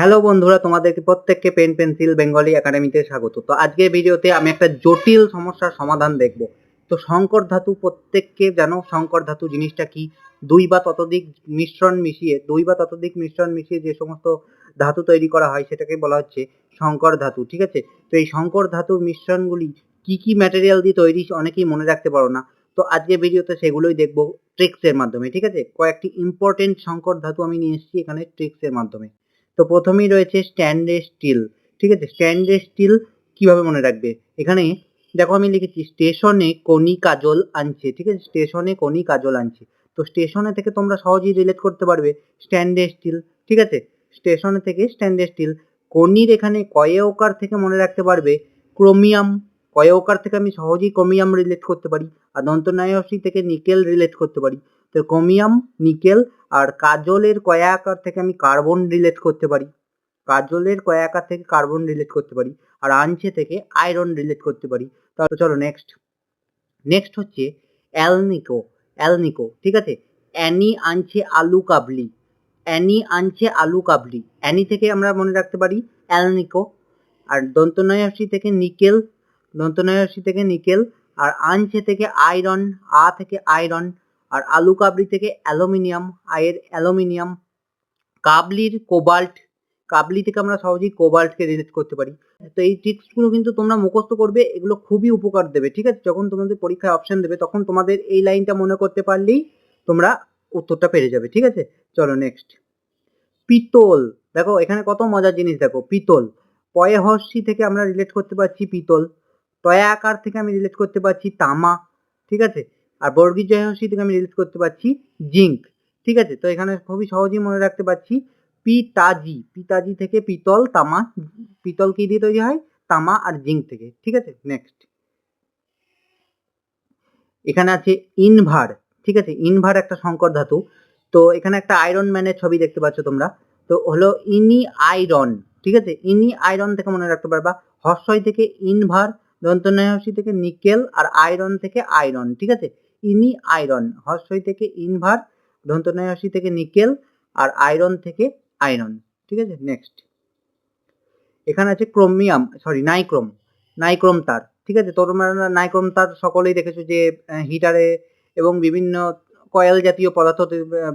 Hello বন্ধুরা, তোমাদেরকে প্রত্যেককে পেন পেন্সিল বেঙ্গলি একাডেমিতে স্বাগত। তো আজকের ভিডিওতে আমি একটা জটিল সমস্যার সমাধান দেখব। তো সংকর ধাতু প্রত্যেককে জানো সংকর ধাতু জিনিসটা কি? দুই বা ততোধিক মিশ্রণ মিশিয়ে, দুই বা ততোধিক মিশ্রণ মিশিয়ে যে সমস্ত ধাতু তৈরি করা হয় সেটাকে বলা হচ্ছে সংকর ধাতু, ঠিক আছে? তো এই সংকর ধাতুর মিশ্রণগুলি কি কি ম্যাটেরিয়াল দিয়ে তৈরি অনেকেই মনে রাখতে পারো না। তো আজকের ভিডিওতে সেগুলোই দেখব ট্রিক্সের মাধ্যমে, ঠিক আছে? কয়েকটি ইম্পর্টেন্ট সংকর ধাতু আমি নিয়ে এসেছি এখানে ট্রিক্সের মাধ্যমে। তো প্রথমেই রয়েছে স্ট্যান্ডার্ড স্টিল ঠিক আছে? স্ট্যান্ডার্ড স্টিল কীভাবে মনে রাখবে? এখানে দেখো আমি লিখেছি, স্টেশনে কনি কাজল আনছে, ঠিক আছে? স্টেশনে কনি কাজল আনছে। তো স্টেশনে থেকে তোমরা সহজেই রিলেট করতে পারবে স্ট্যান্ডার্ড স্টিল ঠিক আছে? স্টেশনে থেকে স্ট্যান্ডার্ড স্টিল কনির এখানে কয়েওকার থেকে মনে রাখতে পারবে? ক্রোমিয়াম কয়েওকার থেকে আমি সহজেই ক্রোমিয়াম রিলেট করতে পারি? আর দন্তনায়সী থেকে নিকেল রিলেট করতে পারি। তো ক্রোমিয়াম, নিকেল আর কাজলের কয়াকার থেকে আমি কার্বন রিলেট করতে পারি? কাজলের কয়াকার থেকে কার্বন রিলেট করতে পারি? আর আনছে থেকে আয়রন রিলেট করতে পারি? তাহলে চলো নেক্সট নেক্সট হচ্ছে অ্যালনিকো অ্যালনিকো ঠিক আছে? অ্যানি আনছে আলু কাবলি অ্যানি আনছে আলু কাবলি অ্যানি থেকে আমরা মনে রাখতে পারি অ্যালনিকো আর দন্তনয়াসী থেকে নিকেল দন্তনয়াসী থেকে নিকেল আর আনছে থেকে আয়রন আ থেকে আয়রন আর আলু কাবলি থেকে অ্যালুমিনিয়াম, আয়ের অ্যালুমিনিয়াম, কাবলির কোবাল্ট, কাবলি থেকে আমরা সহজেই কোবাল্টকে রিলেট করতে পারি। তো এই ট্রিক্সগুলো কিন্তু তোমরা মুখস্থ করবে, এগুলো খুবই উপকার দেবে, ঠিক আছে? যখন তোমাদের পরীক্ষায় অপশন দেবে, তখন তোমাদের এই লাইনটা মনে করতে পারলেই তোমরা উত্তরটা পেরে যাবে, ঠিক আছে? চলো নেক্সট পিতল, দেখো এখানে কত মজার জিনিস দেখো, পিতল। পয়ে হর্ষি থেকে আমরা রিলেট করতে পারছি পিতল তয়া আকার থেকে আমি রিলেট করতে পারছি তামা, ঠিক আছে? আর বর্গীর জয় হর্ষি থেকে আমি রিলেট করতে পারছি জিঙ্ক। ঠিক আছে? তো এখানে খুবই সহজেই মনে রাখতে পারছি পিতাজি। পিতাজি থেকে পিতল, তামা, পিতল কি দিয়ে তৈরি হয়? তামা আর জিঙ্ক থেকে। ঠিক আছে? নেক্সট এখানে আছে ইনভার। ঠিক আছে? ইনভার একটা সংকর ধাতু। তো এখানে একটা আয়রন ম্যানের ছবি দেখতে পাচ্ছ তোমরা। তো হলো ইনি আয়রন। ঠিক আছে? ইনি আয়রন থেকে মনে রাখতে পারবা। হর্ষয় থেকে ইনভার দন্তনয়সী থেকে নিকেল আর আয়রন থেকে আয়রন। ঠিক আছে? ইনি আয়রন হর্ষই থেকে ইনভার দন্তনয়সী থেকে নিকেল, আর আয়রন থেকে আয়রন। ঠিক আছে? নেক্সট এখানে আছে ক্রোমিয়াম সরি নাইক্রোম নাইক্রোম তার। ঠিক আছে? তোমরা নাইক্রোম তার সকলেই দেখেছ যে হিটারে এবং বিভিন্ন কয়েল জাতীয় পদার্থ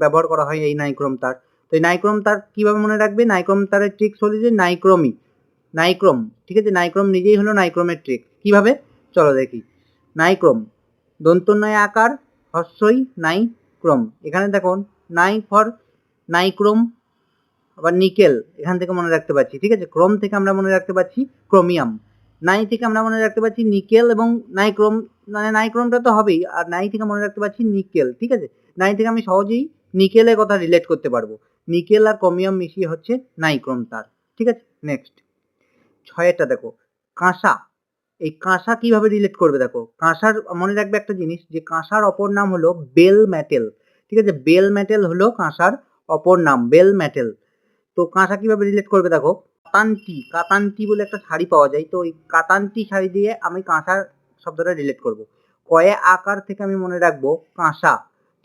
ব্যবহার করা হয় এই নাইক্রোম তার। তো এই নাইক্রোম তার কীভাবে মনে রাখবে? নাইক্রোম তারের ট্রিক্স হলো যে নাইক্রোমি নাইক্রোম। ঠিক আছে? নাইক্রোম নিজেই হলো নাইক্রোমের ট্রিক কীভাবে? চলো দেখি। নাইক্রোম দন্তনয় আকার হর্ষই নাইক্রোম এখানে দেখো নাই ফর নাইক্রোম আবার নিকেল, এখান থেকে মনে রাখতে পারছি, ঠিক আছে? ক্রোম থেকে আমরা মনে রাখতে পারছি ক্রোমিয়াম। নাই থেকে আমরা মনে রাখতে পারছি নিকেল এবং নাইক্রোম মানে নাইক্রোমটা তো হবেই, আর নাই থেকে মনে রাখতে পারছি নিকেল, ঠিক আছে? নাই থেকে আমি সহজেই নিকেলের কথা রিলেট করতে পারব। নিকেল আর ক্রোমিয়াম মিশিয়ে হচ্ছে নাইক্রোম তার, ঠিক আছে? নেক্সট ছয়েরটা দেখো, কাঁসা। এই কাঁসা কীভাবে রিলেট করবে দেখো? কাঁসার মনে রাখবে একটা জিনিস যে কাঁসার অপর নাম হলো বেল ম্যাটেল। ঠিক আছে? বেল ম্যাটেল হলো কাঁসার অপর নাম, বেল ম্যাটেল। তো কাঁসা কীভাবে রিলেট করবে দেখো? কাতান্তি কাতান্তি বলে একটা শাড়ি পাওয়া যায়। তো ওই কাতান্তি শাড়ি দিয়ে আমি কাঁসার শব্দটা রিলেট করব। কয়ে আকার থেকে আমি মনে রাখব কাঁসা।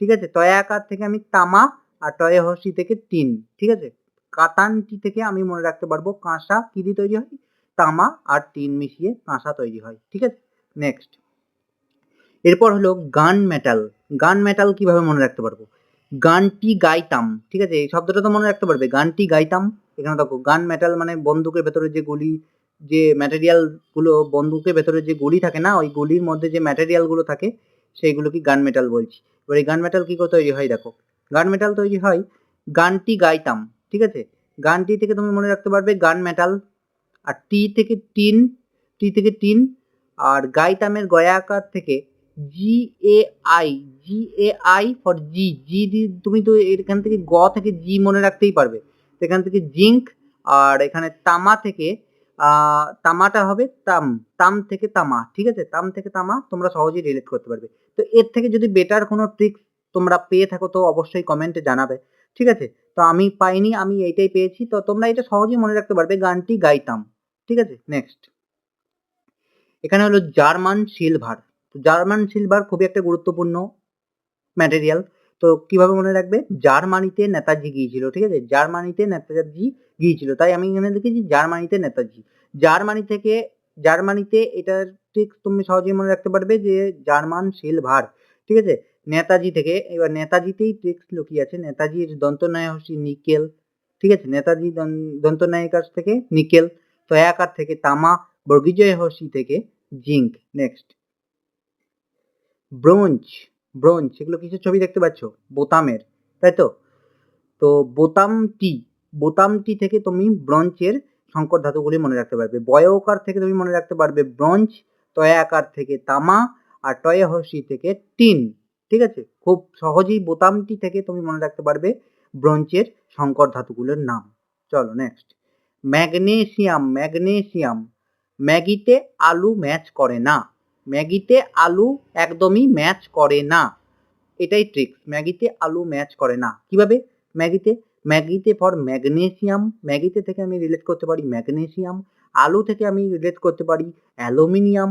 ঠিক আছে? তয়ে আকার থেকে আমি তামা আর টয়ে হসি থেকে তিন। ঠিক আছে? কাতান্তি থেকে আমি মনে রাখতে পারব কাঁসা কি দিয়ে তৈরি হয়? তামা আর টিন মিশিয়ে কাঁসা তৈরি হয়, ঠিক আছে? নেক্সট এরপর হলো গান মেটাল গান মেটাল কীভাবে মনে রাখতে পারব? গানটি গাইতাম, ঠিক আছে? এই শব্দটা তো মনে রাখতে পারবে। গানটি গাইতাম। এখানে দেখো, গান মেটাল মানে বন্দুকের ভেতরে যে গুলি, যে ম্যাটেরিয়ালগুলো বন্দুকের ভেতরে যে গুলি থাকে না, ওই গুলির মধ্যে যে ম্যাটেরিয়ালগুলো থাকে সেইগুলো কি গান মেটাল বলছি। এবার এই গান মেটাল কি করে তৈরি হয় দেখো? গান মেটাল তৈরি হয়, গানটি গাইতাম, ঠিক আছে? গানটি থেকে তুমি মনে রাখতে পারবে, গান মেটাল আর টি থেকে টিন, টি থেকে টিন আর গাইতামের গয়াকার থেকে G A I G A I for G G তুমি তো এখান থেকে গ থেকে জি মনে রাখতেই পারবে। এখান থেকে জিঙ্ক আর এখানে তামা থেকে তামাটা হবে তাম তাম থেকে তামা, ঠিক আছে? তাম থেকে তামা তোমরা সহজেই রিলেট করতে পারবে। তো এর থেকে যদি বেটার কোনো ট্রিক্স তোমরা পেয়ে থাকো তো অবশ্যই কমেন্টে জানাবে। ঠিক আছে? তো আমি পাইনি, আমি এইটাই পেয়েছি। তো তোমরা এটা সহজেই মনে রাখতে পারবে, গানটি গাইতাম। ঠিক আছে? নেক্সট এখানে হলো জার্মান সিলভার। জার্মান সিলভার খুবই একটা গুরুত্বপূর্ণ ম্যাটেরিয়াল তো কীভাবে মনে রাখবে? জার্মানিতে নেতাজি গিয়েছিল, ঠিক আছে? জার্মানিতে নেতাজি গিয়েছিল। তাই আমি এখানে দেখেছি জার্মানিতে নেতাজি। জার্মানি থেকে, জার্মানিতে এটার ঠিক তুমি সহজেই মনে রাখতে পারবে যে জার্মান সিলভার। ঠিক আছে? নেতাজি থেকে, এবার নেতাজিতেই ট্রিক্স লুকিয়ে আছে নেতাজির দন্তনায় হচ্ছে নিকেল, ঠিক আছে? নেতাজি দন- দন্তনায়ের কাছ থেকে নিকেল তো একার থেকে তামা, বর্গিজয় হসি থেকে জিঙ্ক নেক্সট ব্রোঞ্জ ব্রোঞ্জ, এগুলো কিছু ছবি দেখতে পাচ্ছ? বোতামের, তাই তো? তো বোতামটি বোতামটি থেকে তুমি ব্রঞ্চের সংকর ধাতুগুলি মনে রাখতে পারবে। বয়কার থেকে তুমি মনে রাখতে পারবে ব্রঞ্জ তয় আকার থেকে তামা, আর টয়ে হসি থেকে টিন। ঠিক আছে? খুব সহজেই বোতামটি থেকে তুমি মনে রাখতে পারবে ব্রঞ্চের সংকর ধাতুগুলোর নাম। চলো নেক্সট ম্যাগনেসিয়াম ম্যাগনেসিয়াম ম্যাগিতে আলু ম্যাচ করে না। ম্যাগিতে আলু একদমই ম্যাচ করে না। এটাই ট্রিক্স ম্যাগিতে আলু ম্যাচ করে না। কীভাবে? ম্যাগিতে ম্যাগিতে ফর ম্যাগনেসিয়াম ম্যাগিতে থেকে আমি রিলেট করতে পারি ম্যাগনেসিয়াম আলু থেকে আমি রিলেট করতে পারি অ্যালুমিনিয়াম।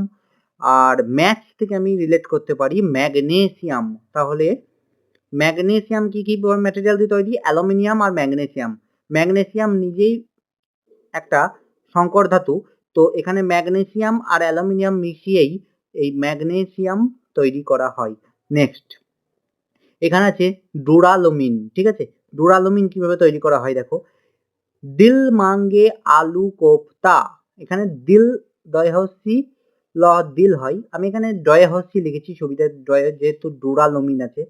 আর ম্যাচ থেকে আমি রিলেট করতে পারি ম্যাগনেসিয়াম। তাহলে ম্যাগনেসিয়াম কি কি ম্যাটেরিয়াল দিয়ে তৈরি? অ্যালুমিনিয়াম আর ম্যাগনেসিয়াম। ম্যাগনেসিয়াম নিজেই একটা সংকর ধাতু। তো এখানে ম্যাগনেসিয়াম আর অ্যালুমিনিয়াম মিশিয়েই এই ম্যাগনেসিয়াম তৈরি করা হয়। নেক্সট এখানে আছে ডুরালোমিন, ঠিক আছে? ডুরালোমিন কীভাবে তৈরি করা হয় দেখো? দিল মাঙ্গে আলু কোফতা এখানে দিল দয়হসি ল দিল হয়। আমি এখানে ডয়হসি লিখেছি ছবিতে ডয় যেহেতু ডুরালোমিন আছে,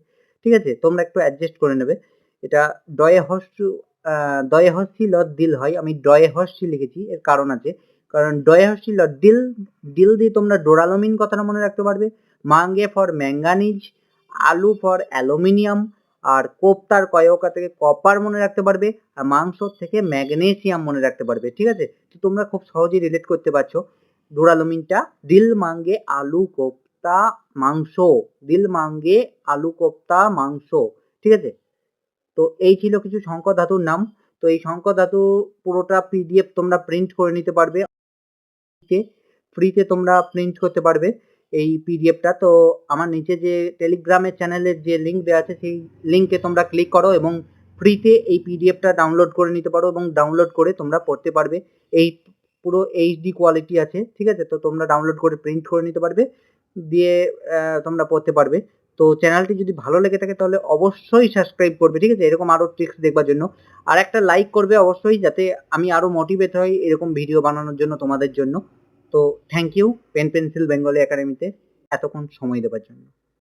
ঠিক আছে? তোমরা একটু অ্যাডজাস্ট করে নেবে। এটা ডয়হস দয়হসি ল দিল হয়। আমি ডয়ে ডয়হসি লিখেছি, এর কারণ আছে। কারণ ডয়ে ডয়হসি ল দিল দিল দিয়ে তোমরা ডোরালোমিন কথাটা মনে রাখতে পারবে। মাঙ্গে ফর ম্যাঙ্গানিজ, আলু ফর অ্যালুমিনিয়াম, আর কোপ্তার কয়কা থেকে কপার মনে রাখতে পারবে, আর মাংস থেকে ম্যাগনেসিয়াম মনে রাখতে পারবে, ঠিক আছে? তো তোমরা খুব সহজেই রিলেট করতে পারছ। ডোরালোমিনটা দিল মাঙ্গে আলু কোপ্তা মাংস, দিল মাঙ্গে আলু কোপ্তা মাংস, ঠিক আছে? তো এই ছিল কিছু শঙ্কর ধাতুর নাম। তো এই শঙ্কর ধাতু পুরোটা পিডিএফ তোমরা প্রিন্ট করে নিতে পারবে। ফ্রিতে তোমরা প্রিন্ট করতে পারবে এই পিডিএফটা তো আমার নিচে যে টেলিগ্রামের চ্যানেলের যে লিঙ্ক দেওয়া আছে, সেই লিঙ্কে তোমরা ক্লিক করো এবং ফ্রিতে এই পিডিএফটা ডাউনলোড করে নিতে পারো এবং ডাউনলোড করে তোমরা পড়তে পারবে। এই পুরো এইচডি কোয়ালিটি আছে, ঠিক আছে? তো তোমরা ডাউনলোড করে প্রিন্ট করে নিতে পারবে, দিয়ে তোমরা পড়তে পারবে। তো চ্যানেলটি যদি ভালো লেগে থাকে তাহলে অবশ্যই সাবস্ক্রাইব করবে, ঠিক আছে? এরকম আরও ট্রিক্স দেখবার জন্য। আর একটা লাইক করবে অবশ্যই, যাতে আমি আরও মোটিভেট হই এরকম ভিডিও বানানোর জন্য তোমাদের জন্য। তো thank you pen pencil Bengali একাডেমিতে এতক্ষণ সময় দেওয়ার জন্য।